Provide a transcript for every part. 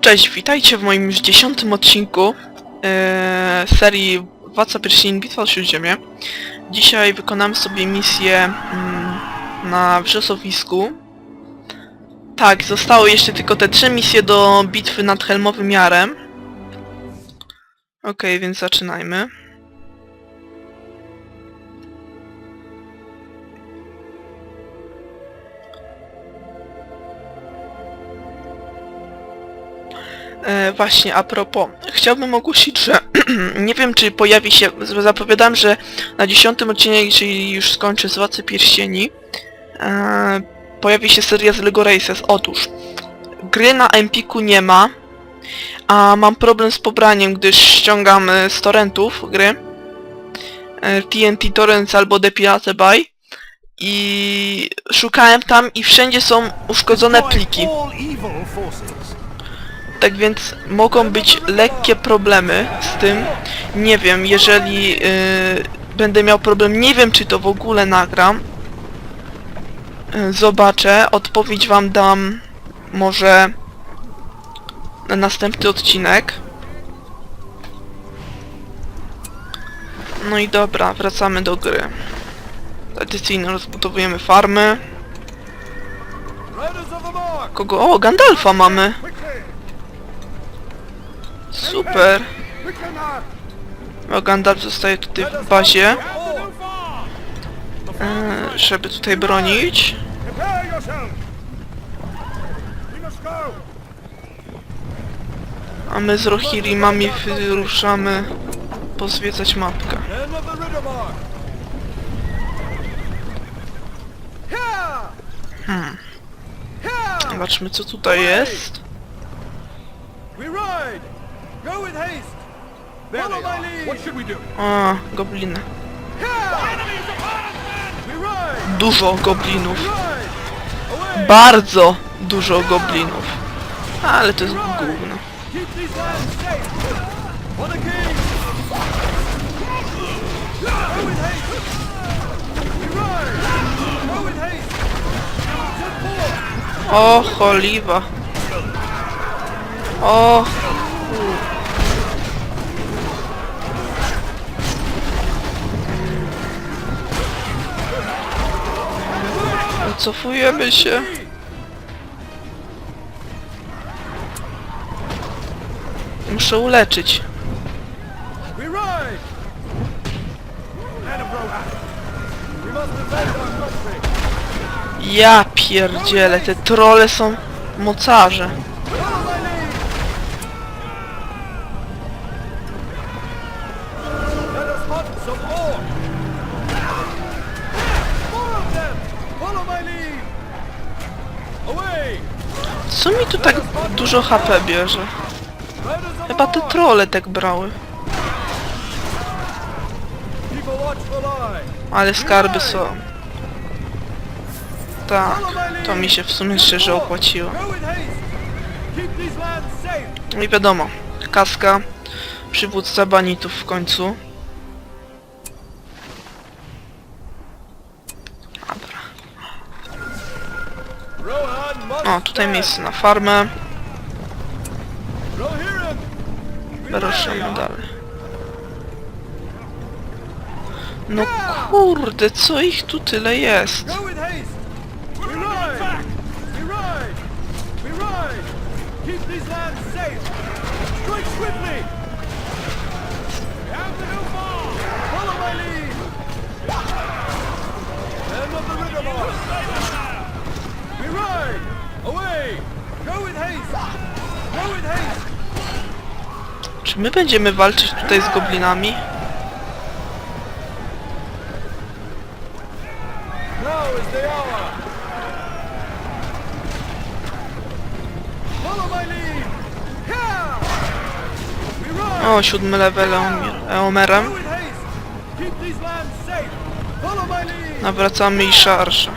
Cześć, witajcie w moim już dziesiątym odcinku e, serii Władca Pierścieni Bitwa o Śródziemie. Dzisiaj wykonamy sobie misję mm, na wrzosowisku. Tak, zostały jeszcze tylko te trzy misje do bitwy nad Helmowym Jarem. Okej, więc zaczynajmy. E, właśnie, a propos, chciałbym ogłosić, że nie wiem czy pojawi się, zapowiadam, że na dziesiątym odcinku, czyli już skończę z Władcy Pierścieni, e, pojawi się seria z LEGO Races. Otóż, gry na Empiku nie ma, a mam problem z pobraniem, gdyż ściągam e, z torrentów gry, e, TNT Torrents albo The Pirate Bay i szukałem tam i wszędzie są uszkodzone pliki. Tak więc mogą być lekkie problemy z tym. Nie wiem, jeżeli yy, będę miał problem, nie wiem czy to w ogóle nagram. Yy, zobaczę, odpowiedź wam dam może na następny odcinek. No i dobra, wracamy do gry. Tradycyjnie rozbudowujemy farmy. Kogo? O, Gandalfa mamy! Super! Quickly now. O, Gandalf zostaje tutaj w bazie, e, żeby tutaj bronić. A my z Rohirrimami wyruszamy pozwiedzać mapkę. Hmm. Zobaczmy co tutaj jest. We ride. Go with haste. Follow my lead. What should we do? O, gobliny. Here. We ride. Dużo goblinów. Ride. Away. Bardzo dużo goblinów. Ale to jest gówno. Keep these lands safe. For the king. Go with haste. We ride. Go with haste. Set forth. O, choliwa. O, Wycofujemy się. Muszę uleczyć. Ja pierdzielę, te trole są mocarze. Dużo HP bierze? Chyba te trole tak brały. Ale skarby są. Tak, to mi się w sumie szczerze opłaciło. No i wiadomo, kaska, przywódca banitów w końcu. Dobra. O, tutaj miejsce na farmę. Rohirrim. Ride. dalej. No kurde, co ich tu tyle jest? Away. Go with haste. Go with haste. Czy my będziemy walczyć tutaj z goblinami? O, siódmy level Eomerem. Nawracamy i szarża.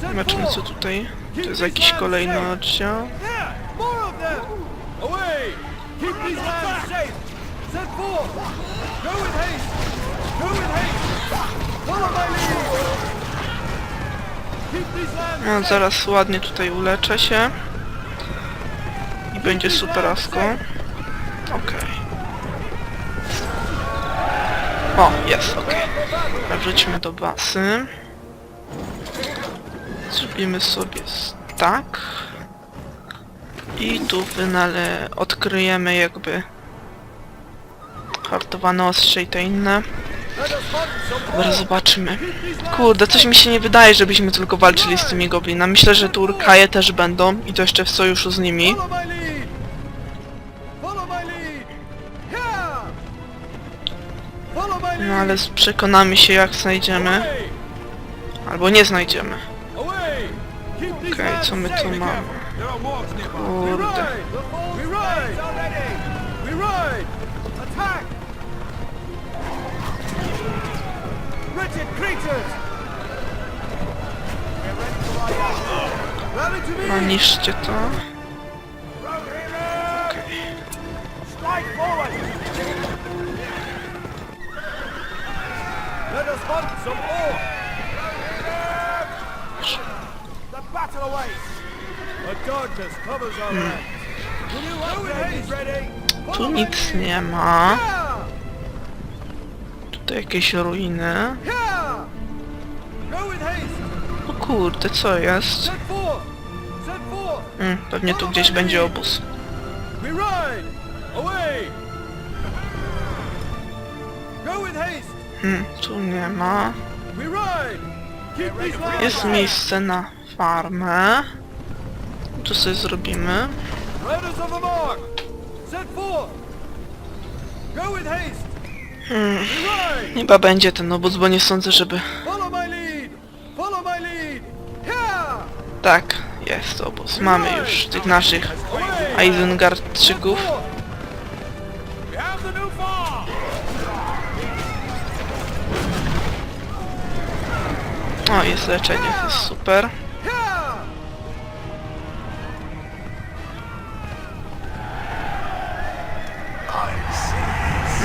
Zobaczymy co tutaj. Jest jakiś kolejny oddział. No, zaraz ładnie tutaj uleczę się. I będzie superasko. Okej. O, jest, okej. Okay. Wróćmy do basy. Zrobimy sobie tak. I tu wynale odkryjemy jakby hartowane ostrze i te inne. Dobra, zobaczymy. Kurde, coś mi się nie wydaje, żebyśmy tylko walczyli z tymi goblinami. Myślę, że tu Urkaje też będą i to jeszcze w sojuszu z nimi. No ale przekonamy się jak znajdziemy. Albo nie znajdziemy. Co my tu mamy? Kurde. No niszcie to. Forward! Let us hunt some more! The battle awaits! The darkness covers our land. Will you upgrade is ready? Tu nic nie ma. Tutaj jakieś ruiny. O kurde, co jest? Mm, pewnie tu gdzieś będzie obóz. Hmm, tu nie ma. Jest miejsce na farmę. Tu sobie zrobimy. Hmm, chyba będzie ten obóz, bo nie sądzę, żeby... Tak, jest obóz. Mamy już tych naszych Away! Isengardczyków. Forth! We have the new farm! O, jest leczenie, jest super.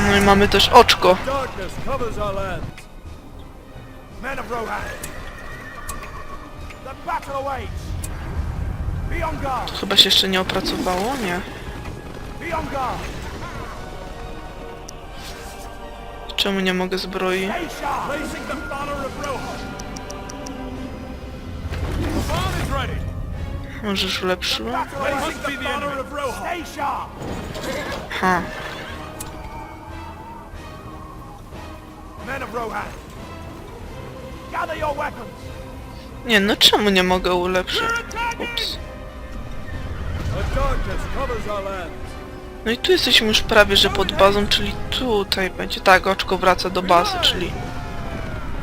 No i mamy też oczko. To chyba się jeszcze nie opracowało? Nie. Czemu nie mogę zbroi? Stay sharp! Placing Nie, no czemu nie mogę ulepszyć? Ups. No i tu jesteśmy już prawie, że pod bazą, czyli tutaj będzie. Tak, oczko wraca do bazy, czyli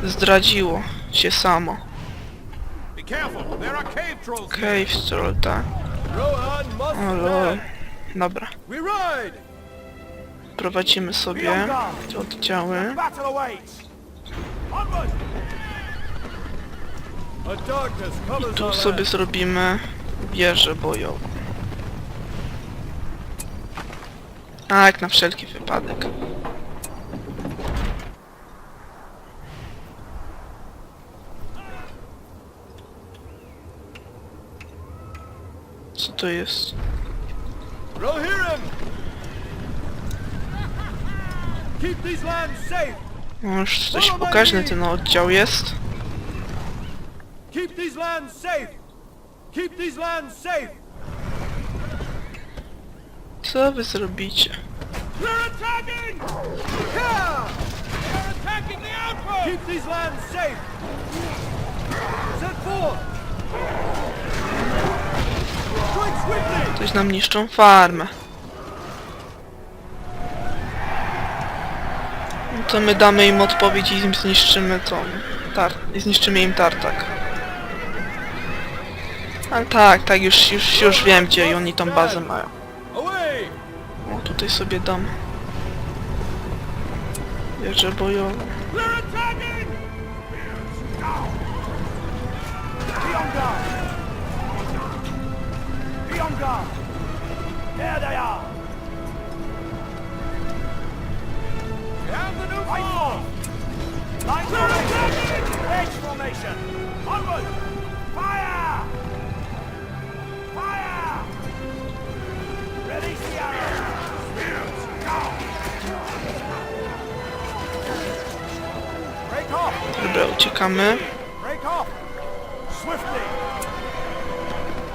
zdradziło się samo. Cave Troll, tak. O lol. Dobra. Prowadzimy sobie te oddziały. A covers Tu sobie zrobimy wieżę bojową. Tak, na wszelki wypadek. Co to jest? Rohirrim! Keep these lands safe! No już coś pokaźny ten oddział jest. Co wy zrobicie? They're! Coś nam niszczą farmę. To my damy im odpowiedź i im zniszczymy tą... Tar i zniszczymy im tartak. Ale tak, tak, już, już, już wiem gdzie oni tą bazę mają. O, tutaj sobie dam. On guard! There they are! Down the new right form. Formation. Formation. Onward. Fire! Fire! Release the arrow. Spears, go! Break off. Break off. Swiftly.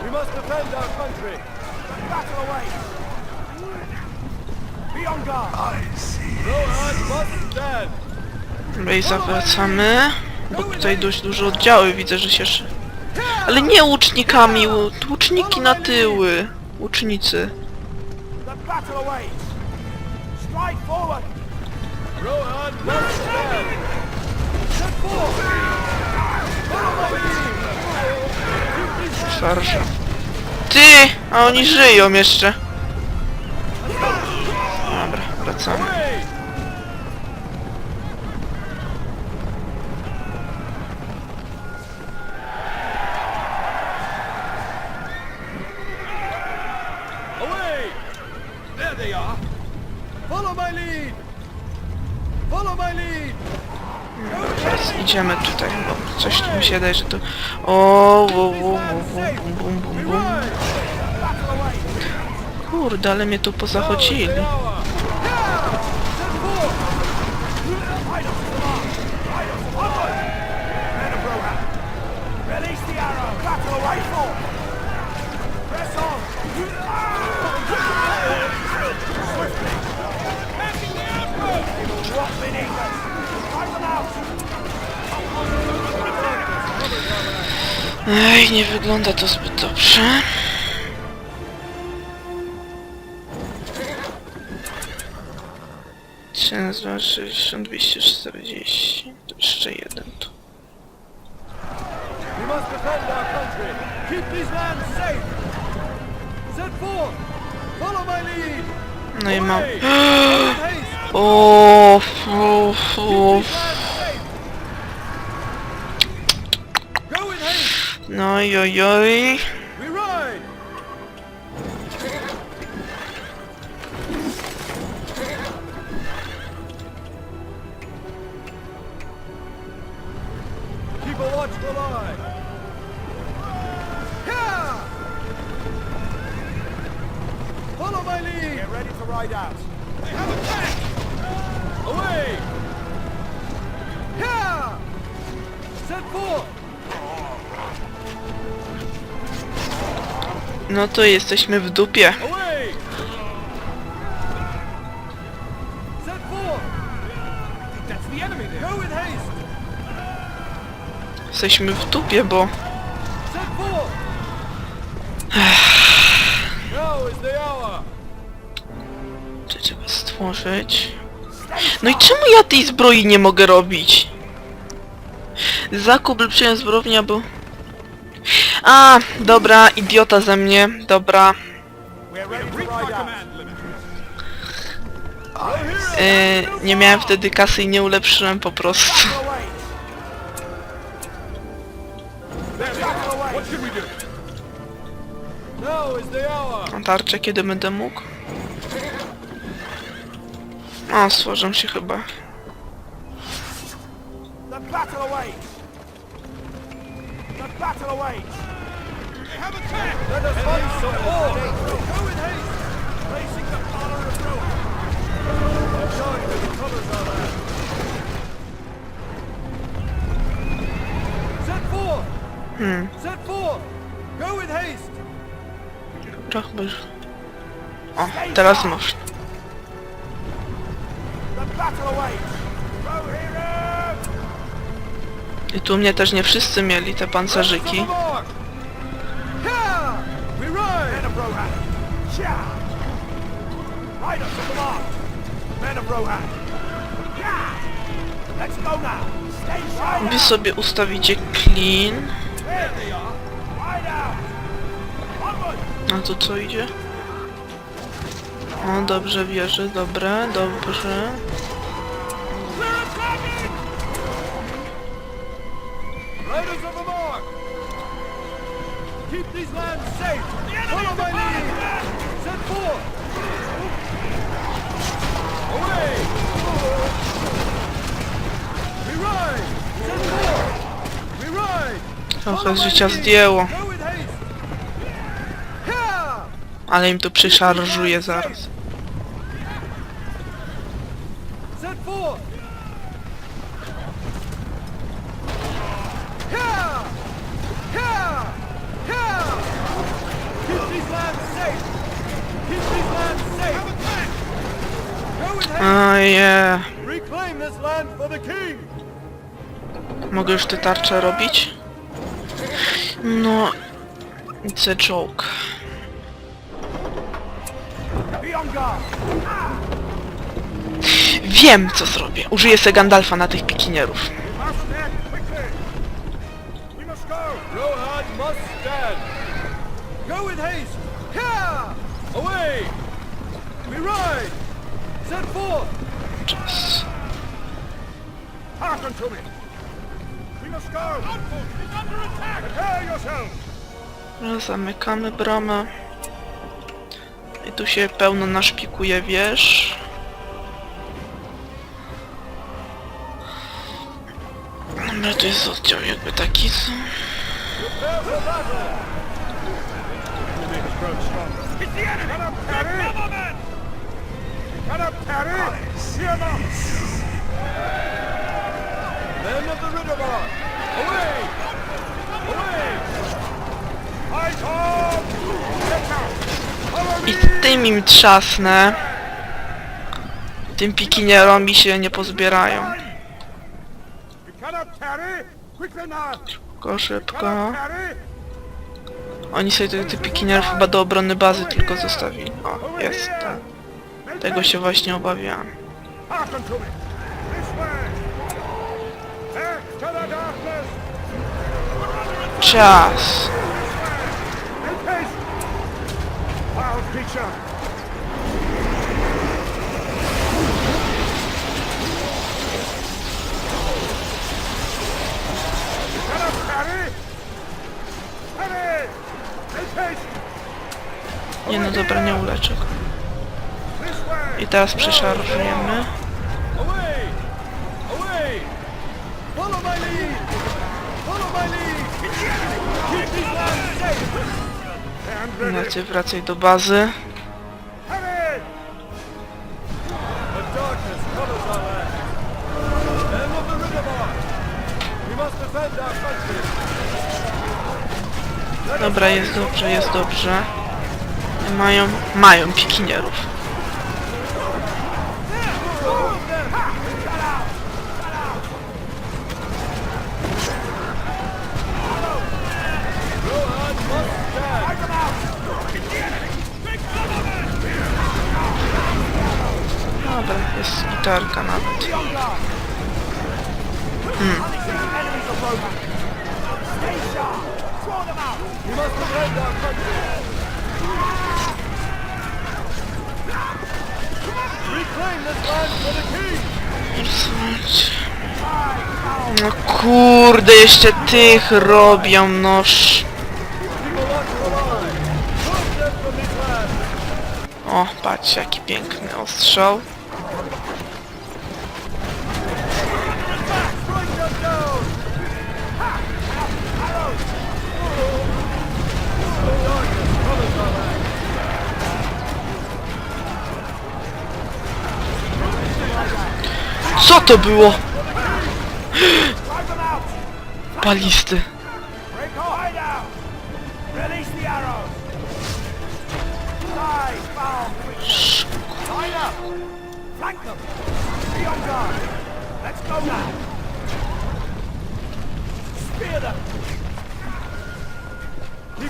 We must defend our country. Battle. I zawracamy. Bo tutaj dość duże oddziały widzę, że się... Ale nie łucznikami, łu- łuczniki na tyły. Łucznicy. Szarża. Ty! A oni żyją jeszcze. Lead! Teraz idziemy tutaj, bo coś tu mi się daje, że to... O, wo, wo, wo, wo, bum, bum, bum, bum. Kurde, ale mnie tu pozachodzili. Ej, nie wygląda to zbyt dobrze. Ciężar 60, 240. To jeszcze jeden tu. We must defend our country! Keep these lands safe! Set forth! Follow my lead! No i mam... O, fu, fu. These lands safe! Go with haste! No i oj, oj. We ride! Keep a watchful eye! Yeah! Follow my lead! Get ready to ride out! They have attacked! Away! Yeah! Set forth! No to jesteśmy w dupie. Jesteśmy w dupie, bo... Czy trzeba stworzyć? No i czemu ja tej zbroi nie mogę robić? Zakup lepszego zbrojownia był... A, dobra, idiota ze mnie, dobra. Yy, nie miałem wtedy kasy i nie ulepszyłem po prostu. A tarczę kiedy będę mógł? O, stworzą się chyba. The battle awaits! The battle awaits! Let us fight some more! Go with haste! Placing the collar of Rome! They're showing that the colors are there! Set forth! Hmm, Set forth! Go with haste! to chyba. O, teraz można. I tu mnie też nie wszyscy mieli te pancerzyki. Wy sobie ustawicie clean. A tu co idzie? O, dobrze wierzy, dobre, dobrze. Keep these lands safe! Follow my lead! Set forth! Trochę z życia zdjęło. Ale im tu przyszarżuje zaraz. Keep these lads safe! Keep these the king! Mogę już te tarcze robić? No... It's a joke. Wiem, co zrobię. Użyję se Gandalfa na tych pikinierów. Go with haste! Here! Away! We ride! Czas. Hearken to me! We must go! Outpost is under attack! Prepare yourselves! No, Zamykamy bramę. I tu się pełno naszpikuje wież. Dobra, to jest oddział jakby taki, co? Prepare Fear not! Men of the Ridderbar! Away! Away! Fight on! Get out! Follow I tym im trzasnę. Tym pikinierom mi się nie pozbierają. Szybko, szybko. Oni sobie tych pikinierów chyba do obrony bazy tylko zostawili. O, jest. tak. Tego się właśnie darkness! Czas! Nie no dobra, nie uleczę! I teraz przeszarżujemy. Ready! Wracaj, do bazy. Dobra, jest dobrze, jest dobrze. Mają, mają pikinierów. The king! Słuchajcie. No kurde, jeszcze tych robią, noż. O, patrzcie, jaki piękny ostrzał.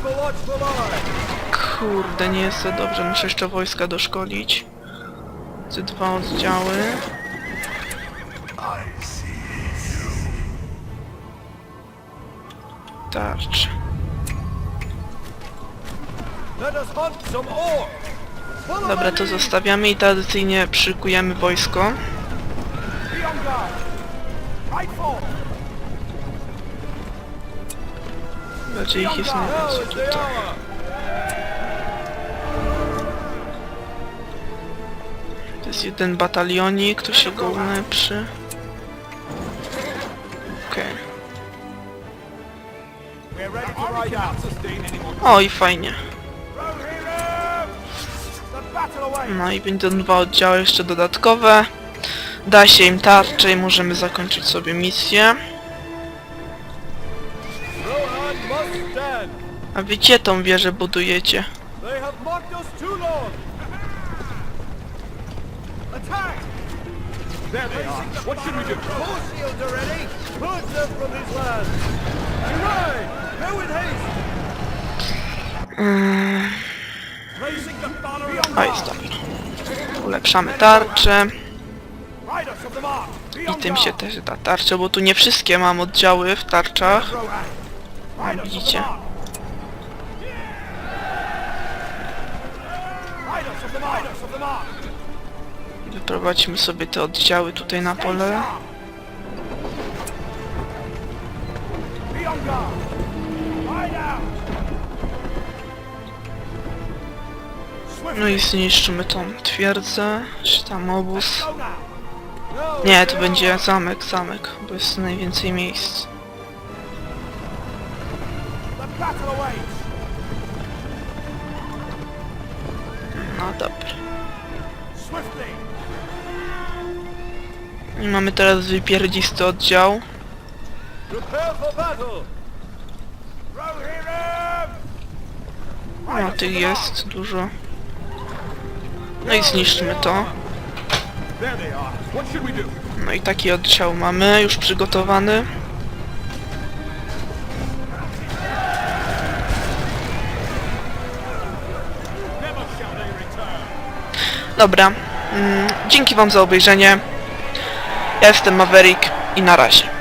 A watchful eye! Kurde, nie jest to dobrze, muszę jeszcze wojska doszkolić. Te dwa oddziały. Tarcz. Dobra, to zostawiamy i tradycyjnie szykujemy wojsko. Bardziej ich jest najwięcej tutaj. To jest jeden batalionik, to się go ulepszy. Sustain anyone! O i fajnie. No i będą dwa oddziały jeszcze dodatkowe. Da się im tarczę i możemy zakończyć sobie misję. A wy gdzie tą wieżę budujecie? There o, jest dobra. Ulepszamy tarczę. I tym się też da tarczę, bo tu nie wszystkie mam oddziały w tarczach. Widzicie. Wyprowadźmy sobie te oddziały tutaj na pole. No i zniszczymy tą twierdzę, czy tam obóz. Nie, to będzie zamek, zamek, bo jest najwięcej miejsc. No dobra. I mamy teraz wypierdzisty oddział. No tych jest dużo. No i zniszczmy to. No i taki oddział mamy już przygotowany. Dobra. Mm, dzięki wam za obejrzenie. Ja jestem Maverick i na razie.